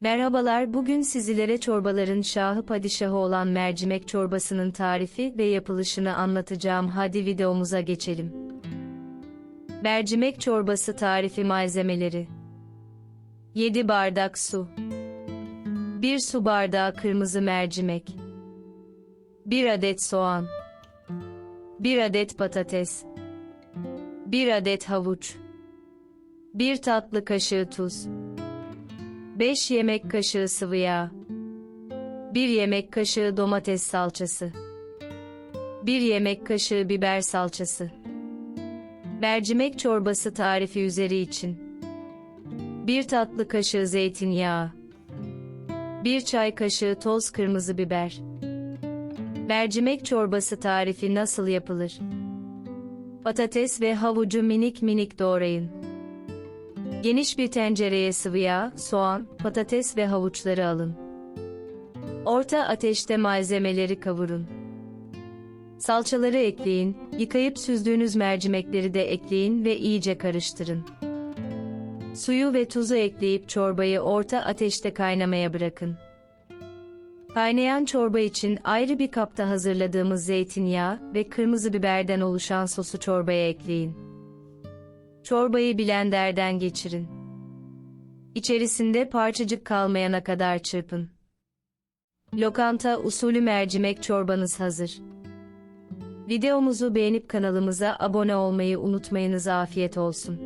Merhabalar, bugün sizlere çorbaların şahı padişahı olan mercimek çorbasının tarifi ve yapılışını anlatacağım. Hadi videomuza geçelim. Mercimek çorbası tarifi malzemeleri. 7 bardak su. 1 su bardağı kırmızı mercimek. 1 adet soğan. 1 adet patates. 1 adet havuç. 1 tatlı kaşığı tuz 5 yemek kaşığı sıvı yağ. 1 yemek kaşığı domates salçası. 1 yemek kaşığı biber salçası. Mercimek çorbası tarifi üzeri için. 1 tatlı kaşığı zeytinyağı. 1 çay kaşığı toz kırmızı biber. Mercimek çorbası tarifi nasıl yapılır? Patates ve havucu minik minik doğrayın. Geniş bir tencereye sıvı yağ, soğan, patates ve havuçları alın. Orta ateşte malzemeleri kavurun. Salçaları ekleyin, yıkayıp süzdüğünüz mercimekleri de ekleyin ve iyice karıştırın. Suyu ve tuzu ekleyip çorbayı orta ateşte kaynamaya bırakın. Kaynayan çorba için ayrı bir kapta hazırladığımız zeytinyağı ve kırmızı biberden oluşan sosu çorbaya ekleyin. Çorbayı blenderden geçirin. İçerisinde parçacık kalmayana kadar çırpın. Lokanta usulü mercimek çorbanız hazır. Videomuzu beğenip kanalımıza abone olmayı unutmayınız afiyet olsun.